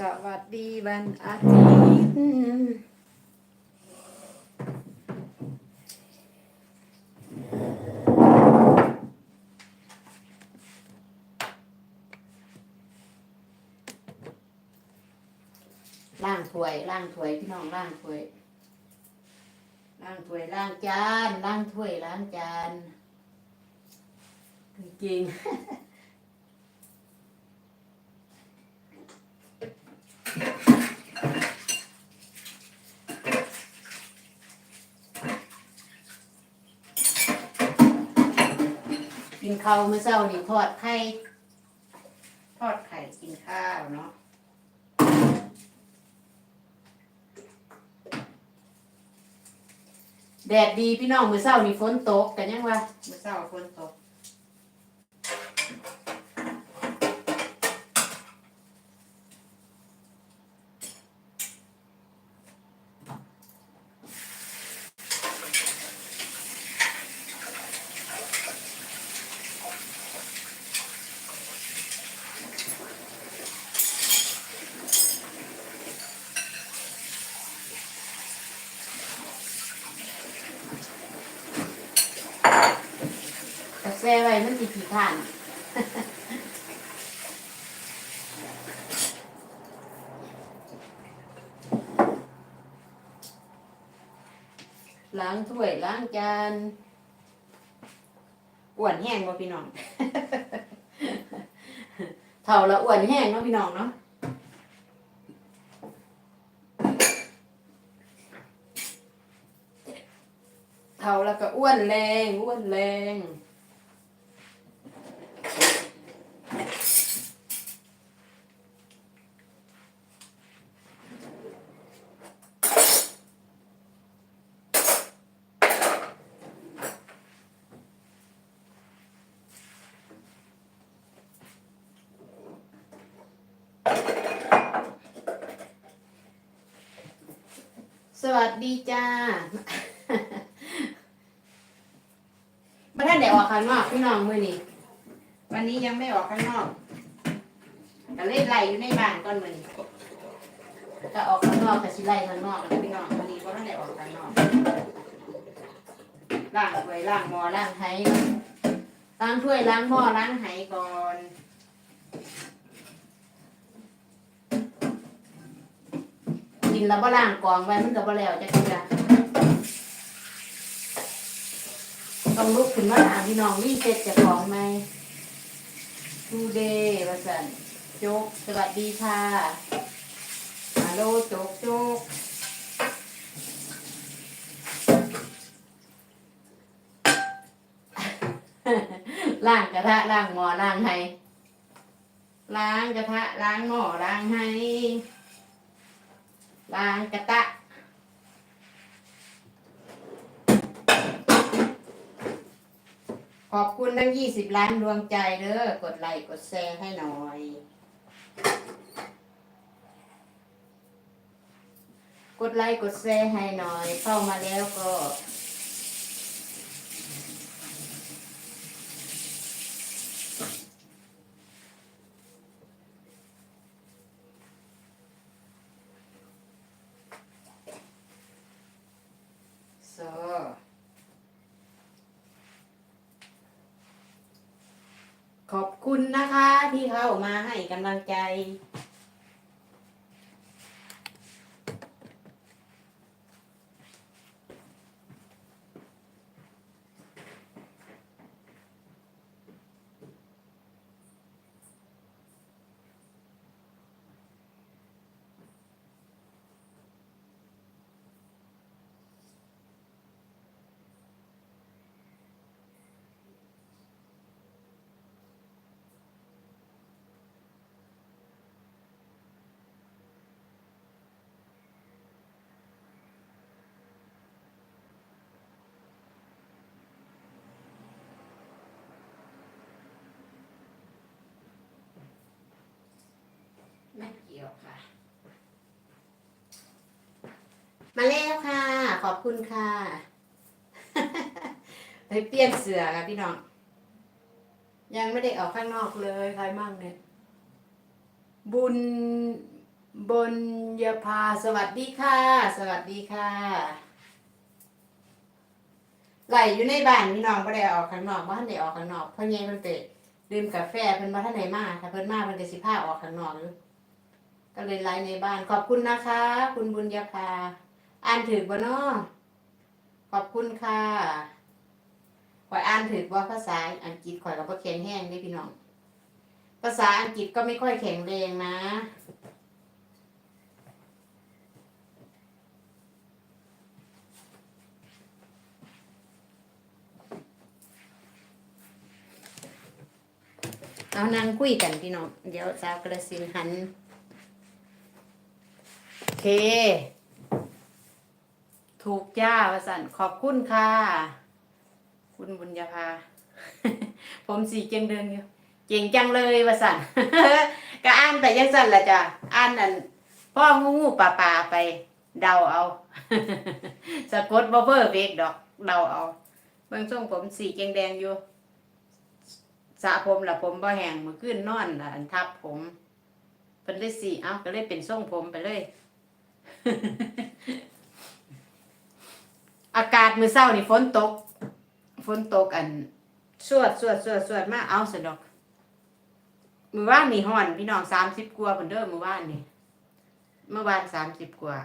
สวัสดีวันอาทิตย์ล่างถ้วยล่างถ้วยพี่น้องล่างถ้วยล่างถ้วยล่างจานล่างถ้วยล้างจานจริง กินข้าวมื้อเช้านี่ทอดไข่ ทอดไข่กินข้าวเนาะแดดดีพี่น้องมื้อเช้านี่ฝนตกกันยังวะมื้อเช้าฝนตก มันสิขี้ข้านล้างถ้วยล้างจานอ้วนแห้งบ่พี่น้องเท่าละอ้วนแห้งเนาะพี่น้องเนาะเท่าแล้วก็อ้วนแรงอ้วนแรง สวัสดีจ้ามาท่านได้ออกข้างนอกพี่น้องมือนี้วันนี้ยังไม่ออกข้างนอกก็เล่นไล่อยู่ในบ้านก่อนมือนี้ก็ออกข้างนอกแต่สิไล่ข้างนอกแล้วพี่น้องวันนี้ก็ท่านได้ออกข้างนอกล้างถ้วยล้างหม้อล้างไหล้างถ้วยล้างหม้อล้างไหก่อน กิน แล้วบ่ล้างกองไว้มันก็บ่แล้วจะกินละต้องลุกขึ้นมาถามพี่น้องรีเซ็ตจากของไหมทูเดย์ว่าสันโจ๊กสวัสดีค่ะฮัลโหลโจ๊กโจ๊กล้างกระทะล้างหม้อล้างไห้ล้างกระทะล้างหม้อล้างไห้ ล้ากระตะขอบคุณทั้งยี่สิบล้านดวงใจเด้อกดไลค์กดแชร์ให้หน่อย กดไลค์กดแชร์ให้หน่อย เข้ามาแล้วก็ โซ ขอบคุณนะคะที่เข้ามาให้กำลังใจ ไม่เกี่ยวค่ะ มาแล้วค่ะ ขอบคุณค่ะ ไปเปลี่ยนเสือค่ะพี่น้อง ยังไม่ได้ออกข้างนอกเลยใครมั่งเนี่ย บุญบนยาพาสวัสดีค่ะ สวัสดีค่ะไหลอยู่ในบ้านพี่น้องบ่ได้ออกข้างนอกบ่ทันได้ออกข้างนอกเพราะไงเพิ่นไปดื่มกาแฟเพิ่นบ่ทันได้มาถ้าเพิ่นมาเพิ่นก็สิพาออกข้างนอกอยู่ ก็เลยไลฟ์ในบ้าน ขอบคุณนะคะ คุณบุญยาภาอ่านถึกบ่เนาะขอบคุณค่ะข่อยอ่านถึกว่าภาษาอังกฤษข่อยก็บ่แข็งแรงเด้พี่น้อง ภาษาอังกฤษก็ไม่ค่อยแข็งแรงนะเอานั่งคุยกันพี่น้อง เดี๋ยวสาวกระสินหัน เค ถูกจ้าวสันขอบคุณค่ะ คุณบุญญาภา ผมสีเก่งเดินอยู่ เก่งจังเลยวาสันก็อ่านแต่ยังสันละจ้ะ อ่านอันพ่องูงูป่าป่าไป เดาเอา สะกดบ่เพ้อเวกดอกเดาเอา เบิ่งทรงผมสีแดงแดงๆอยู่สระผมละผมบ่แห้งมือขึ้นนอนละอันทับผมเป็นเลยสีเอาก็เลยเป็นทรงผมไปเลย อากาศมือเศร้านี่ฝนตก ฝนตกอัน สวดสวดสวดสวดมาเอาสะดอก มือว่านนี่ห่อนพี่น้องสามสิบกว่าเพิ่นเด้อมือว่านนี่เมื่อวานสามสิบกว่า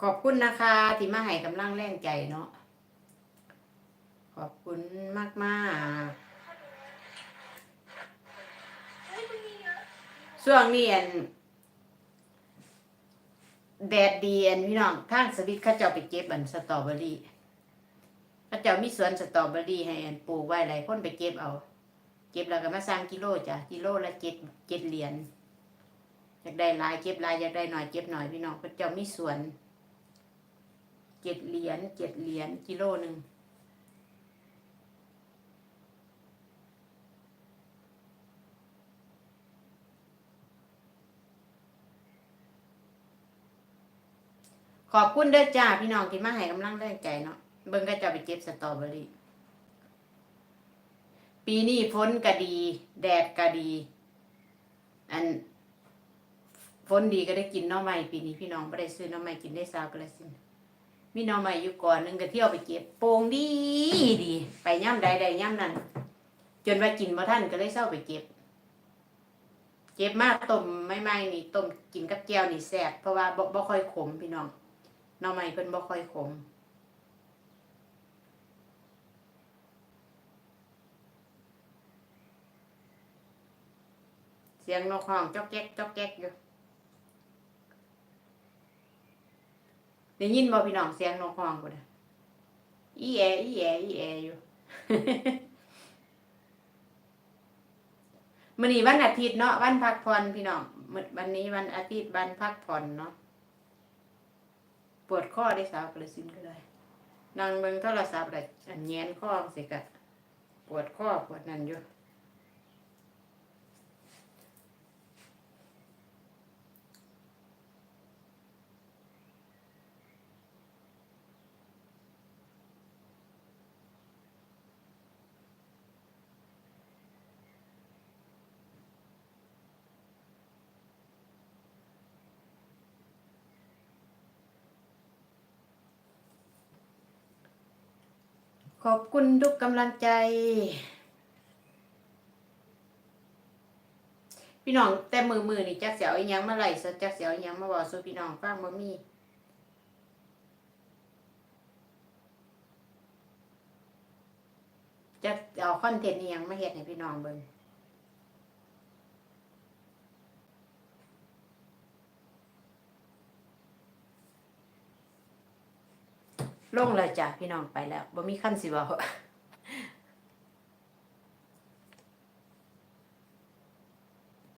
ขอบคุณนะคะ ที่มาให้กำลังแรงใจเนาะขอบคุณมากมากๆ ช่วงนี้อันแดดดีอันพี่น้องทางสวิตเขาเจ้าไปเก็บอันสตรอเบอรี่เขาเจ้ามีสวนสตรอเบอรี่ให้อันปลูกไว้หลายคนไปเก็บเอา เก็บแล้วก็มาสร้างกิโลจ้ะกิโลละเจ็ดเจ็ดเหรียญอยากได้ลายเก็บลายอยากได้หน่อยเก็บหน่อยพี่น้องเขาเจ้ามีสวนเจ็ดเหรียญเจ็ดเหรียญกิโลหนึ่ง ขอบคุณเด้อจ้าพี่น้องที่มาให้กำลังแรงใจเนาะเบิ่งก็จะไปเก็บสตรอเบอรี่ ปีนี้ฝนก็ดี แดดก็ดี อันฝนดีก็ได้กินน่อไม้ปีนี้พี่น้องไม่ได้ซื้อน่อไม้กินได้ซาวกระสินมีน้องใหม่อยู่ก่อนนึงก็เที่ยวไปเก็บโป่งดีดี ไปย่ำใดใดย่ำนั้นจนว่ากินมาท่านก็เลยเศร้าไปเก็บ เก็บมาต้มไม่ไม่นี่ต้มกินกับแก้วนี่แซ่บเพราะว่าบ่บ่ค่อยขมพี่น้อง หน้องใหม่เพิ่นบ่ค่อยขมเสียงนกห้องจอกแก๊กจอกแก๊กอยู่ได้ยินบ่พี่น้องเสียงนกห้องบ่ได้อีแออีแออีแออยู่มื้อนี้วันอาทิตย์เนาะวันพักผ่อนพี่น้องมื้อวันนี้วันอาทิตย์วันพักผ่อนเนาะ ปวดข้อได้สาวกระสินก็ได้นั่งเบิ่งโทรศัพท์ได้อันแยนข้อสิกะปวดข้อปวดนั่นอยู่ ขอบคุณทุกกำลังใจ พี่น้องแต่มือมือนี่จักเสียวอีหยังมาไหลสดจักเสียวอีหยังมาบอกสู้พี่น้องฟังบ่มีจะเอาคอนเทนต์อีหยังมาเฮ็ดให้พี่น้องเบิ่ง ลงเลยจ้ะพี่น้องไปแล้วบ่มีคำสิเว้า